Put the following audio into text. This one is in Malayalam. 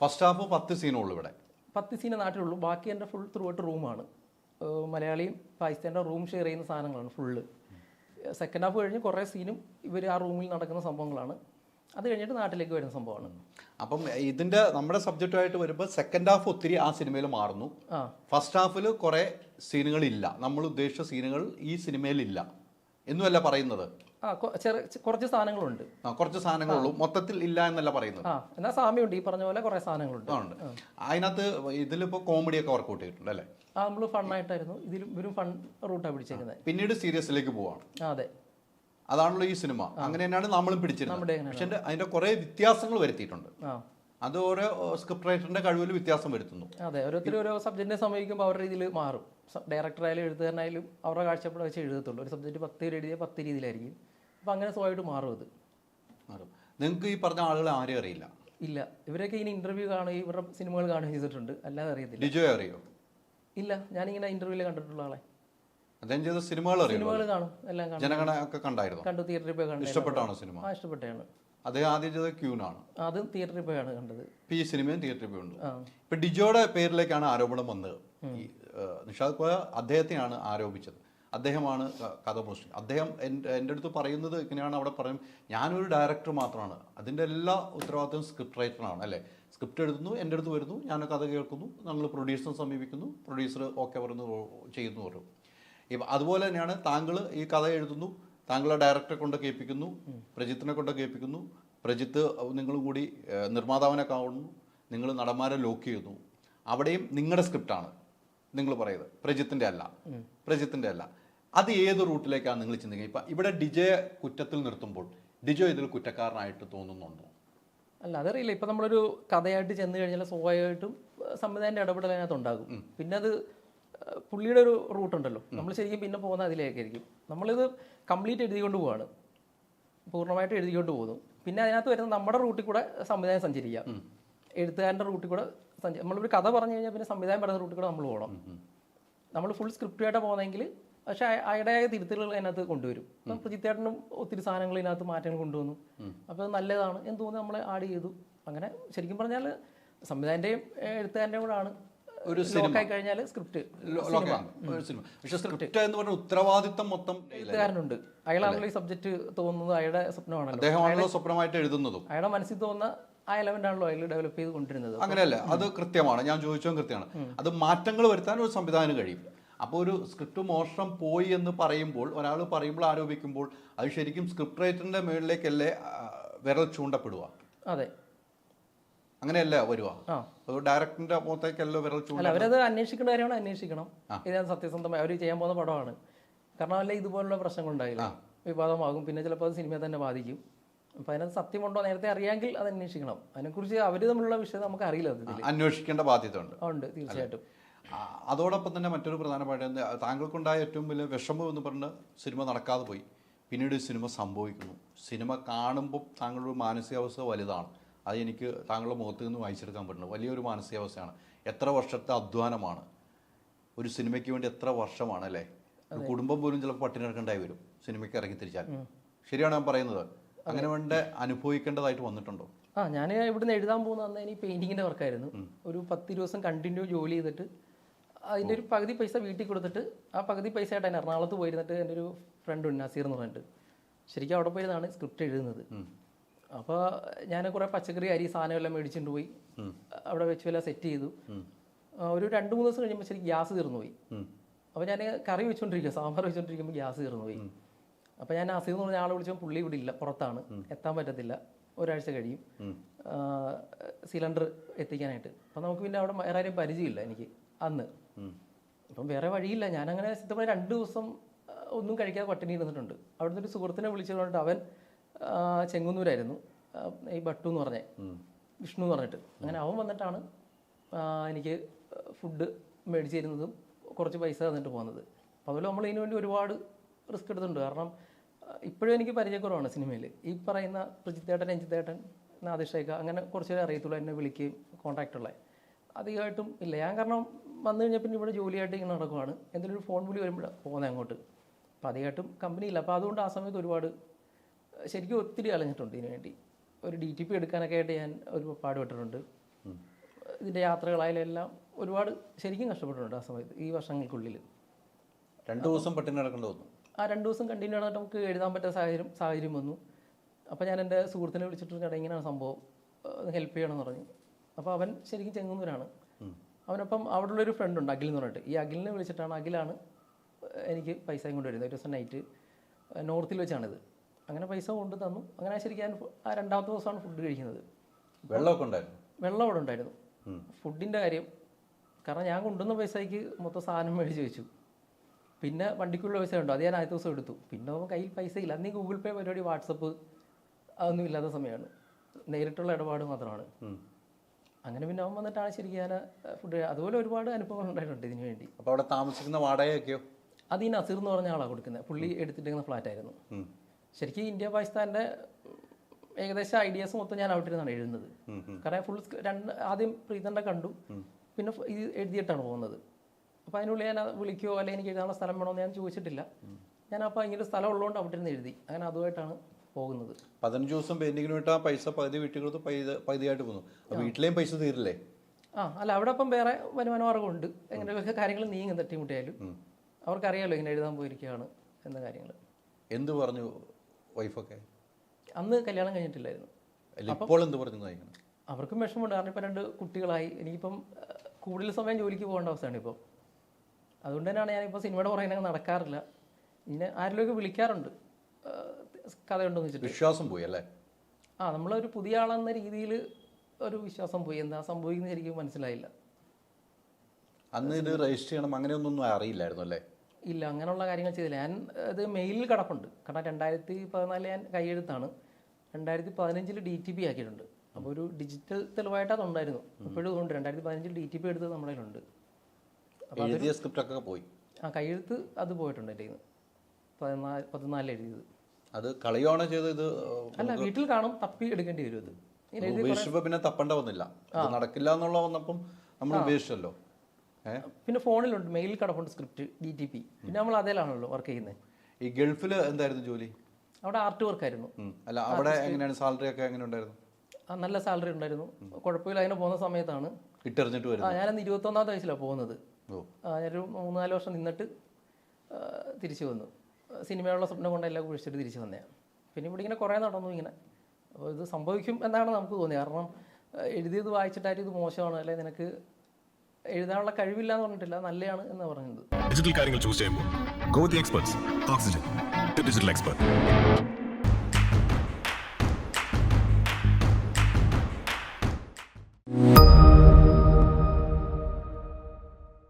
ഫസ്റ്റ് ഹാഫ് പത്ത് സീനുള്ളൂ ഇവിടെ. പത്ത് സീനെ നാട്ടിലുള്ളൂ. ബാക്കി എന്റെ ഫുൾ ത്രൂ ആയിട്ട് റൂമാണ് മലയാളിയും പാകിസ്ഥാന്റെ റൂം ഷെയർ ചെയ്യുന്ന സാധനങ്ങളാണ് ഫുള്ള് സെക്കൻഡ് ഹാഫ് കഴിഞ്ഞ് കുറേ സീനും ഇവർ ആ റൂമിൽ നടക്കുന്ന സംഭവങ്ങളാണ്. അത് കഴിഞ്ഞിട്ട് നാട്ടിലേക്ക് വരുന്ന സംഭവമാണ്. അപ്പം ഇതിന്റെ നമ്മുടെ സബ്ജക്റ്റുമായിട്ട് വരുമ്പോൾ സെക്കൻഡ് ഹാഫ് ഒത്തിരി ആ സിനിമയിൽ മാറുന്നു. ഫസ്റ്റ് ഹാഫിൽ കുറേ സീനുകളില്ല. നമ്മൾ ഉദ്ദേശിച്ച സീനുകൾ ഈ സിനിമയിലില്ല എന്നുമല്ല പറയുന്നത്. കുറച്ച് സാധനങ്ങളുണ്ട്. കുറച്ച് സാധനങ്ങളുള്ളൂ. മൊത്തത്തിൽ ഇല്ല എന്നല്ല പറയുന്നത്. ആ എന്നാൽ സാമ്യമുണ്ട്. ഈ പറഞ്ഞ പോലെ കുറേ സാധനങ്ങളുണ്ട്. അതിനകത്ത് ഇതിലിപ്പോ കോമഡി ഒക്കെ വർക്ക് വർക്കൗട്ട് ചെയ്തിട്ടുണ്ട് അല്ലേ? ആ നമ്മൾ ഫണ്ണായിട്ടായിരുന്നു ഇതിലും ഇവരും ഫൺ റൂട്ടാണ് പിടിച്ചേക്കുന്നത് പിന്നീട് സീരിയസിലേക്ക് പോവാണ്. അതെ. അതാണല്ലോ ഈ സിനിമ. അങ്ങനെ തന്നെയാണ് നമ്മളും പിടിച്ചിരുന്നത്. പക്ഷേ അതിന്റെ കുറെ വ്യത്യാസങ്ങൾ വരുത്തിയിട്ടുണ്ട്. അത് ഓരോ സ്ക്രിപ്റ്റ് റൈറ്ററിന്റെ കഴിവിൽ വ്യത്യാസം വരുത്തുന്നു. അതെ ഓരോരുത്തരും ഓരോ സബ്ജക്റ്റിനെ സമീപിക്കുമ്പോൾ അവരുടെ രീതിയിൽ മാറും. ഡയറക്ടറായാലും എഴുത്തുകാരനായാലും അവരുടെ കാഴ്ചപ്പാട് വെച്ച് എഴുതത്തുള്ളൂ. ഒരു സബ്ജക്റ്റ് പത്ത് പേര് എഴുതിയ പത്ത് രീതിയിലായിരിക്കും. അപ്പോൾ അങ്ങനെ സ്വയമായിട്ട് മാറും അത്. മാറും. നിങ്ങൾക്ക് ഈ പറഞ്ഞ ആളുകളെ ആരെയും അറിയില്ല? ഇല്ല. ഇവരൊക്കെ ഇനി ഇന്റർവ്യൂ കാണുകയും ഇവരുടെ സിനിമകൾ കാണുകയും ചെയ്തിട്ടുണ്ട്. അല്ലാതെ അറിയത്തില്ല. ലിജോയെ അറിയോ? ഇല്ല. ഞാനിങ്ങനെ ഇന്റർവ്യൂവിൽ കണ്ടിട്ടുള്ള ആളെ. അദ്ദേഹം ചെയ്ത സിനിമകൾ സിനിമകൾ കാണും. എല്ലാം കാണും. ജനഗണ ഒക്കെ കണ്ടായിരുന്നു? കണ്ടു. തിയേറ്ററിൽ പോയി കണ്ടു ഇഷ്ടപ്പെട്ടാണോ സിനിമ? ആ ഇഷ്ടപ്പെട്ടാണ് അദ്ദേഹം ആദ്യം ചെയ്തത് ക്യൂനാണ് അതും തിയേറ്ററിൽ പോയാണ് കണ്ടത്. ഇപ്പം ഈ സിനിമയും തിയേറ്ററിൽ പോയി ഉണ്ട് ഇപ്പം ഡിജോയുടെ പേരിലേക്കാണ് ആരോപണം വന്നത്. നിഷാദ് കോയ അദ്ദേഹത്തെയാണ് ആരോപിച്ചത്. അദ്ദേഹമാണ് കഥ പോസ്റ്റ് അദ്ദേഹം എന്റെ എന്റെ അടുത്ത് പറയുന്നത് ഇങ്ങനെയാണ് അവിടെ പറയും ഞാനൊരു ഡയറക്ടർ മാത്രമാണ്. അതിന്റെ എല്ലാ ഉത്തരവാദിത്തവും സ്ക്രിപ്റ്റ് റൈറ്ററാണ് അല്ലേ? സ്ക്രിപ്റ്റ് എഴുതുന്നു എന്റെ അടുത്ത് വരുന്നു ഞാൻ കഥ കേൾക്കുന്നു നമ്മൾ പ്രൊഡ്യൂസറെ സമീപിക്കുന്നു പ്രൊഡ്യൂസർ ഓക്കെ പറയുന്നു ചെയ്യുന്നു പറയും ഇപ്പം അതുപോലെ തന്നെയാണ് താങ്കൾ ഈ കഥ എഴുതുന്നു താങ്കളെ ഡയറക്ടറെ കൊണ്ട് കേൾപ്പിക്കുന്നു പ്രജിത്തിനെ കൊണ്ട് കേൾപ്പിക്കുന്നു പ്രജിത്ത് നിങ്ങളും കൂടി നിർമ്മാതാവിനെ കാണുന്നു നിങ്ങൾ നടന്മാരെ ലോക്ക് ചെയ്യുന്നു. അവിടെയും നിങ്ങളുടെ സ്ക്രിപ്റ്റാണ് നിങ്ങൾ പറയുന്നത്. പ്രജിത്തിന്റെ അല്ല. പ്രജിത്തിന്റെ അല്ല. അത് ഏത് റൂട്ടിലേക്കാണ് നിങ്ങൾ ചിന്തിക്കുക ഇപ്പം ഇവിടെ ഡിജയെ കുറ്റത്തിൽ നിർത്തുമ്പോൾ ഡിജോ ഇതിൽ കുറ്റക്കാരനായിട്ട് തോന്നുന്നുണ്ടോ? അല്ല അതറിയില്ല. ഇപ്പം നമ്മളൊരു കഥയായിട്ട് ചെന്ന് കഴിഞ്ഞാൽ സ്വാഭാവികമായിട്ടും സംവിധാനന്റെ ഇടപെടൽ അതിനകത്ത് ഉണ്ടാകും. പിന്നെ അത് പുള്ളിയുടെ ഒരു റൂട്ടുണ്ടല്ലോ. നമ്മൾ ശരിക്കും പിന്നെ പോകുന്ന അതിലേക്കായിരിക്കും. നമ്മളിത് കംപ്ലീറ്റ് എഴുതിക്കൊണ്ട് പോവാണ്. പൂർണമായിട്ട് എഴുതിക്കൊണ്ട് പോകുന്നു. പിന്നെ അതിനകത്ത് വരുന്ന നമ്മുടെ റൂട്ടിൽ കൂടെ സംവിധാനം സഞ്ചരിക്കാം. എഴുത്തുകാരന്റെ റൂട്ടിൽ കൂടെ നമ്മളൊരു കഥ പറഞ്ഞു കഴിഞ്ഞാൽ പിന്നെ സംവിധാനം പറയുന്ന റൂട്ടിൽ കൂടെ നമ്മൾ പോകണം നമ്മൾ ഫുൾ സ്ക്രിപ്റ്റായിട്ട് പോകുന്നതെങ്കിൽ പക്ഷേ അയ- അയാളുടെ തിരുത്തലുകൾ അതിനകത്ത് കൊണ്ടുവരും. അപ്പോൾ പ്രജിത്തേട്ടനും ഒത്തിരി സാധനങ്ങൾ ഇതിനകത്ത് മാറ്റങ്ങൾ കൊണ്ടുവന്നു. അപ്പോൾ അത് നല്ലതാണ് എന്ന് തോന്നി നമ്മൾ ആഡ് ചെയ്തു. അങ്ങനെ ശരിക്കും പറഞ്ഞാൽ സംവിധാനന്റെയും എഴുത്തുകാരന്റെയും കൂടെ ആണ് ഒരു കഴിഞ്ഞാൽ സ്ക്രിപ്റ്റ് ഒരു സിനിമ. പക്ഷെ സ്ക്രിപ്റ്റ് എന്ന് പറഞ്ഞ ഉത്തരവാദിത്തം മൊത്തം എഴുത്തുകാരനുണ്ട്. അയാളാണല്ലോ ഈ സബ്ജക്ട് തോന്നുന്നത്. അയാളുടെ സ്വപ്നമാണ് അദ്ദേഹമാണല്ലോ സ്വപ്നമായിട്ട് എഴുതുന്നതും. അയാളുടെ മനസ്സിൽ തോന്നുന്ന ആ എലമെന്റ് ആണല്ലോ അതിൽ ഡെവലപ്പ് ചെയ്ത് കൊണ്ടിരുന്നത്. അങ്ങനെയല്ല അത് കൃത്യമാണ്. ഞാൻ ചോദിച്ചതും കൃത്യമാണ്. അത് മാറ്റങ്ങൾ വരുത്താൻ ഒരു സംവിധാനം കഴിയും. അപ്പോൾ ഒരു സ്ക്രിപ്റ്റ് മോഷണം പോയി എന്ന് പറയുമ്പോൾ ഒരാൾ പറയുമ്പോൾ ആരോപിക്കുമ്പോൾ അത് ശരിക്കും സ്ക്രിപ്റ്റ് റൈറ്ററിന്റെ മേളിലേക്കല്ലേ വിരൽ ചൂണ്ടപ്പെടുക? അതെ. അങ്ങനെയല്ല വരുക? ഡയറക്ടറിന്റെ മുഖത്തേക്കല്ലോ വിരൽ ചൂണ്ട അവരത് അന്വേഷിക്കേണ്ട കാര്യമാണ് അന്വേഷിക്കണം. ഇതിനകത്ത് സത്യസന്ധമായി. അവർ ചെയ്യാൻ പോകുന്ന പടമാണ്. കാരണം അല്ലെ ഇതുപോലുള്ള പ്രശ്നങ്ങൾ ഉണ്ടായില്ല വിവാദമാകും. പിന്നെ ചിലപ്പോൾ അത് സിനിമയെ തന്നെ ബാധിക്കും. അപ്പം അതിനകത്ത് സത്യമുണ്ടോ നേരത്തെ അറിയാമെങ്കിൽ അത് അന്വേഷിക്കണം. അതിനെക്കുറിച്ച് അവർ തമ്മിലുള്ള വിഷയം നമുക്ക് അറിയില്ല അന്വേഷിക്കേണ്ട ബാധ്യത ഉണ്ട് ഉണ്ട് തീർച്ചയായിട്ടും അതോടൊപ്പം തന്നെ മറ്റൊരു പ്രധാനപ്പെട്ട താങ്കൾക്കുണ്ടായ ഏറ്റവും വലിയ വിഷമം എന്ന് പറഞ്ഞ് സിനിമ നടക്കാതെ പോയി. പിന്നീട് സിനിമ സംഭവിക്കുന്നു. സിനിമ കാണുമ്പോൾ താങ്കളുടെ ഒരു മാനസികാവസ്ഥ വലുതാണ്. അത് എനിക്ക് താങ്കളുടെ മുഖത്ത് നിന്ന് വായിച്ചെടുക്കാൻ പറ്റുന്നു വലിയൊരു മാനസികാവസ്ഥയാണ്. എത്ര വർഷത്തെ അധ്വാനമാണ്. ഒരു സിനിമയ്ക്ക് വേണ്ടി എത്ര വർഷമാണ് അല്ലേ? കുടുംബം പോലും ചിലപ്പോൾ പട്ടിണി കിടക്കേണ്ടായി വരും സിനിമയ്ക്ക് ഇറങ്ങി തിരിച്ചാൽ. ശരിയാണ് ഞാൻ പറയുന്നത്. അങ്ങനെ വേണ്ട അനുഭവിക്കേണ്ടതായിട്ട് വന്നിട്ടുണ്ടോ? ആ ഞാൻ ഇവിടുന്ന് എഴുതാൻ പോകുന്ന അന്ന് എനിക്ക് പെയിന്റിങ്ങിന്റെ വർക്കായിരുന്നു. ഒരു പത്ത് ദിവസം കണ്ടിന്യൂ ജോലി ചെയ്തിട്ട് അതിന്റെ ഒരു പകുതി പൈസ വീട്ടിൽ കൊടുത്തിട്ട് ആ പകുതി പൈസ ആയിട്ട് ഞാൻ എറണാകുളത്ത് പോയിരുന്നിട്ട് എന്റെ ഒരു ഫ്രണ്ട് ഉണ്ട് നസീർ എന്ന് പറഞ്ഞിട്ട്. ശരിക്കും അവിടെ പോയിരുന്നാണ് സ്ക്രിപ്റ്റ് എഴുതുന്നത്. അപ്പോൾ ഞാൻ കുറേ പച്ചക്കറി അരി സാധനമെല്ലാം മേടിച്ചിട്ട് പോയി. അവിടെ വെച്ച് എല്ലാം സെറ്റ് ചെയ്തു. ഒരു രണ്ട് മൂന്ന് ദിവസം കഴിയുമ്പോൾ ശരിക്കും ഗ്യാസ് തീർന്നു പോയി അപ്പോൾ ഞാൻ കറി വെച്ചുകൊണ്ടിരിക്കുക സാമ്പാർ വെച്ചുകൊണ്ടിരിക്കുമ്പോൾ ഗ്യാസ് തീർന്നു പോയി അപ്പോൾ ഞാൻ നസീർ എന്ന് പറഞ്ഞ ആളെ വിളിച്ചപ്പോൾ പുള്ളി ഇവിടെ ഇല്ല പുറത്താണ്. എത്താൻ പറ്റത്തില്ല. ഒരാഴ്ച കഴിയും. സിലിണ്ടർ എത്തിക്കാനായിട്ട്. അപ്പം നമുക്ക് പിന്നെ അവിടെ വേറെ ആരെയും പരിചയമില്ല എനിക്ക് അന്ന്. അപ്പം വേറെ വഴിയില്ല. ഞാനങ്ങനെ സിദ്ധമായി രണ്ട് ദിവസം ഒന്നും കഴിക്കാതെ പട്ടിണി ഇരുന്നിട്ടുണ്ട് അവിടുന്ന് ഒരു സുഹൃത്തിനെ വിളിച്ചതുകൊണ്ട് അവൻ ചെങ്ങുന്നൂരായിരുന്നു. ഈ ഭട്ടു എന്ന് പറഞ്ഞേ. വിഷ്ണു എന്ന് പറഞ്ഞിട്ട്. അങ്ങനെ അവൻ വന്നിട്ടാണ് എനിക്ക് ഫുഡ് മേടിച്ചു തരുന്നതും കുറച്ച് പൈസ തന്നിട്ട് പോകുന്നത്. അപ്പോൾ അതുപോലെ നമ്മൾ ഇതിനു വേണ്ടി ഒരുപാട് റിസ്ക് എടുത്തിട്ടുണ്ട്. കാരണം ഇപ്പോഴും എനിക്ക് പരിചയക്കുറവാണ് സിനിമയിൽ ഈ പറയുന്ന പ്രജിത്തേട്ടൻ രഞ്ജിത്തേട്ടൻ നാദിഷേഖ അങ്ങനെ കുറച്ച് പേരെ അറിയത്തുള്ളൂ എന്നെ വിളിക്കുകയും കോൺടാക്റ്റ് ഉള്ളത് അധികമായിട്ടും ഇല്ല. ഞാൻ കാരണം വന്നു കഴിഞ്ഞാൽ പിന്നെ ഇവിടെ ജോലിയായിട്ട് ഇങ്ങനെ നടക്കുവാണ്. എന്തെങ്കിലും ഒരു ഫോൺ വിളി വരുമ്പോൾ പോകുന്നത് അങ്ങോട്ട്. അപ്പോൾ അധികമായിട്ടും കമ്പനി ഇല്ല. അപ്പോൾ അതുകൊണ്ട് ആ സമയത്ത് ഒരുപാട് ശരിക്കും ഒത്തിരി അലഞ്ഞിട്ടുണ്ട് ഇതിനു വേണ്ടി. ഒരു ഡി ടി പി എടുക്കാനൊക്കെ ആയിട്ട് ഞാൻ ഒരു പാടുപെട്ടിട്ടുണ്ട്. ഇതിന്റെ യാത്രകളായാലും എല്ലാം ഒരുപാട് ശരിക്കും കഷ്ടപ്പെട്ടിട്ടുണ്ട് ആ സമയത്ത് ഈ വർഷങ്ങൾക്കുള്ളിൽ രണ്ട് ദിവസം പട്ടിണി നടക്കേണ്ടി വന്നു ആ രണ്ട് ദിവസം കണ്ടിന്യൂ ആയിട്ട് നമുക്ക് എഴുതാൻ പറ്റുന്ന സാഹചര്യം സാഹചര്യം വന്നു. അപ്പോൾ ഞാൻ എന്റെ സുഹൃത്തിനെ വിളിച്ചിട്ട് ചേട്ടാ ഇങ്ങനെയാണ് സംഭവം ഹെൽപ്പ് ചെയ്യണമെന്ന് പറഞ്ഞു. അപ്പോൾ അവൻ ശരിക്കും ചെങ്ങുന്നൂരാണ്. അവനൊപ്പം അവിടെ ഉള്ളൊരു ഫ്രണ്ട് ഉണ്ട് അഖിൽ എന്ന് പറഞ്ഞിട്ട്. ഈ അഖിലിനെ വിളിച്ചിട്ടാണ് അഖിലാണ് എനിക്ക് പൈസയും കൊണ്ട് വരുന്നത്. ഒരു ദിവസം നൈറ്റ് നോർത്തിൽ വെച്ചാണിത് അങ്ങനെ പൈസ കൊണ്ട് തന്നു. അങ്ങനെ ശരിക്കും ഞാൻ ആ രണ്ടാമത്തെ ദിവസമാണ് ഫുഡ് കഴിക്കുന്നത്. വെള്ളമൊക്കെ ഉണ്ടായിരുന്നു? വെള്ളം അവിടെ ഉണ്ടായിരുന്നു. ഫുഡിന്റെ കാര്യം കാരണം ഞാൻ കൊണ്ടുവന്ന പൈസയ്ക്ക് മൊത്തം സാധനം മേടിച്ച് വെച്ചു. പിന്നെ വണ്ടിക്കുള്ള പൈസ ഉണ്ടോ? അത് ഞാൻ ആദ്യത്തെ ദിവസം എടുത്തു. പിന്നെ കയ്യിൽ പൈസ ഇല്ല. അന്നീ ഗൂഗിൾ പേ പരിപാടി വാട്സപ്പ് അതൊന്നും ഇല്ലാത്ത സമയമാണ്. നേരിട്ടുള്ള ഇടപാട് മാത്രമാണ്. അങ്ങനെ പിന്നെ അവൻ വന്നിട്ടാണ് ശരിക്കും ഞാൻ ഫുഡ് അതുപോലെ ഒരുപാട് അനുഭവങ്ങൾ ഉണ്ടായിട്ടുണ്ട് ഇതിനു വേണ്ടി. അപ്പോൾ അവിടെ താമസിക്കുന്ന വാടകയൊക്കെയോ? അത് ഈ നസീർ എന്ന് പറഞ്ഞ ആളാണ് കൊടുക്കുന്നത്. പുള്ളി എടുത്തിട്ടിരിക്കുന്ന ഫ്ലാറ്റ് ആയിരുന്നു. ഉം. ശരിക്കും ഇന്ത്യ പാകിസ്ഥാന്റെ ഏകദേശം ഐഡിയാസ് മൊത്തം ഞാൻ അവിടെ ഇരുന്നാണ് എഴുതുന്നത്. കാരണം ഫുൾ രണ്ട് ആദ്യം പ്രീതന്റെ കണ്ടു. പിന്നെ ഇത് എഴുതിയിട്ടാണ് പോകുന്നത്. അപ്പോൾ അതിനുള്ളിൽ ഞാൻ വിളിക്കുകയോ അല്ലെങ്കിൽ എനിക്ക് എഴുതാനുള്ള സ്ഥലം വേണമെന്ന് ഞാൻ ചോദിച്ചിട്ടില്ല. ഞാൻ അപ്പോൾ ഇങ്ങനെ സ്ഥലം ഉള്ളതുകൊണ്ട് അവിടെ ഇരുന്ന് എഴുതി. അങ്ങനെ അതുമായിട്ടാണ് പോകുന്നത്. പതിനഞ്ച് ദിവസം പെയിന്റിങ്ങിന് വിട്ട് ആ പൈസ പകുതി വീട്ടിൽ കൊടുത്ത് പകുതിയായിട്ട് പോകുന്നു. അപ്പോൾ വീട്ടിലെയും പൈസ തീരില്ലേ? ആ അല്ല അവിടെ അപ്പം വേറെ വരുമാനമാർഗമുണ്ട് എങ്ങനെയൊക്കെ കാര്യങ്ങൾ നീങ്ങും തട്ടിമുട്ടിയാലും. അവർക്കറിയാമല്ലോ ഇങ്ങനെ എഴുതാൻ പോയിരിക്കുകയാണ് എന്ന കാര്യങ്ങൾ. എന്ത് പറഞ്ഞു വൈഫൊക്കെ? അന്ന് കല്യാണം കഴിഞ്ഞിട്ടില്ലായിരുന്നു. അല്ല ഇപ്പോൾ എന്ത് പറഞ്ഞു നയിക്കണം അവർക്കും വിഷമമുണ്ട്. കാരണം ഇപ്പം രണ്ട് കുട്ടികളായി. എനിക്കിപ്പം കൂടുതൽ സമയം ജോലിക്ക് പോകേണ്ട അവസ്ഥയാണ് ഇപ്പോൾ അതുകൊണ്ട് തന്നെയാണ് ഞാനിപ്പോൾ സിനിമയുടെ പുറകെ നടക്കാറില്ല. ഇങ്ങനെ ആരിലൊക്കെ വിളിക്കാറുണ്ട്. ആ, കഥയുണ്ടെന്ന് വെച്ചിട്ട്. വിശ്വാസം പോയി അല്ലേ? ആ നമ്മളൊരു പുതിയ ആളെന്ന രീതിയിൽ ഒരു വിശ്വാസം പോയി. എന്താ സംഭവിക്കുന്ന ശരിക്കും മനസ്സിലായില്ല. അന്ന് ഇത് രജിസ്റ്റർ ചെയ്യണം അങ്ങനെയൊന്നും അറിയില്ലായിരുന്നു അല്ലേ? ഇല്ല അങ്ങനെയുള്ള കാര്യങ്ങൾ ചെയ്തില്ല. ഞാൻ അത് മെയിലിൽ കിടപ്പുണ്ട്. കാരണം രണ്ടായിരത്തി പതിനാല് ഞാൻ കൈയെഴുത്താണ്. രണ്ടായിരത്തി പതിനഞ്ചിൽ ഡി ടി പി ആക്കിയിട്ടുണ്ട്. അപ്പോൾ ഒരു ഡിജിറ്റൽ തെളിവായിട്ട് അതുണ്ടായിരുന്നു ഇപ്പോഴും ഉണ്ട് രണ്ടായിരത്തി പതിനഞ്ചിൽ ഡി ടി പി എടുത്തത് നമ്മുടെ കയ്യിലുണ്ട്. എഴുതിയ സ്ക്രിപ്റ്റൊക്കെ പോയി. ആ കയ്യെഴുത്ത് അത് പോയിട്ടുണ്ട് എന്റെ കയ്യിൽ നിന്ന് പതിനാല് എഴുതിയത്. അത് കളിയോണ ചെയ്തത്? ഇത് അല്ല വീട്ടിൽ കാണും തപ്പി എടുക്കേണ്ടി വരും അത്. ഉപേക്ഷിച്ചപ്പോ പിന്നെ തപ്പണ്ട വന്നില്ല ഇത് നടക്കില്ല എന്നുള്ള വന്നപ്പം നമ്മൾ ഉപേക്ഷിച്ചല്ലോ. പിന്നെ ഫോണിലുണ്ട് മെയിൽ കടപ്പുണ്ട് സ്ക്രിപ്റ്റ് ഡി ടി പി പിന്നെ നമ്മൾ അതേലാണല്ലോ വർക്ക് ചെയ്യുന്നത് ഈ ഗൾഫിൽ എന്തായിരുന്നു ജോലി? അവിടെ ആർട്ട് വർക്ക് ആയിരുന്നു. അല്ല അവിടെ എങ്ങനെയാണ്? സാലറി ഒക്കെ എങ്ങനെ ഉണ്ടായിരുന്നു? നല്ല സാലറി ഉണ്ടായിരുന്നു. കുഴപ്പമില്ല അതിനെ പോകുന്ന സമയത്താണ്. ഇട്ടറിഞ്ഞിട്ട് വരുന്നത്. വരുന്നു ഞാനന്ന് ഇരുപത്തൊന്നാമത്തെ വയസ്സിലാണ് പോകുന്നത്. ഓ. മൂന്ന് നാല് മൂന്നാൽ വർഷം നിന്നിട്ട് തിരിച്ചു വന്നു. സിനിമയുള്ള സ്വപ്നം കൊണ്ട് എല്ലാം കുഴിച്ചിട്ട് തിരിച്ചു വന്നതാണ് പിന്നെ ഇവിടെ ഇങ്ങനെ കുറേ നടന്നു ഇങ്ങനെ. അപ്പോൾ ഇത് സംഭവിക്കും എന്നാണ് നമുക്ക് തോന്നിയത്. കാരണം എഴുതിയത് വായിച്ചിട്ടായിട്ട് ഇത് മോശമാണ് അല്ലെ നിനക്ക് എഴുതാനുള്ള കഴിവില്ല എന്ന് പറഞ്ഞിട്ടില്ല നല്ലതാണ് എന്ന് പറഞ്ഞത്. ഡിജിറ്റൽ കാര്യങ്ങൾ ചൂസ് ചെയ്യുമ്പോൾ go the experts Oxygen digital expert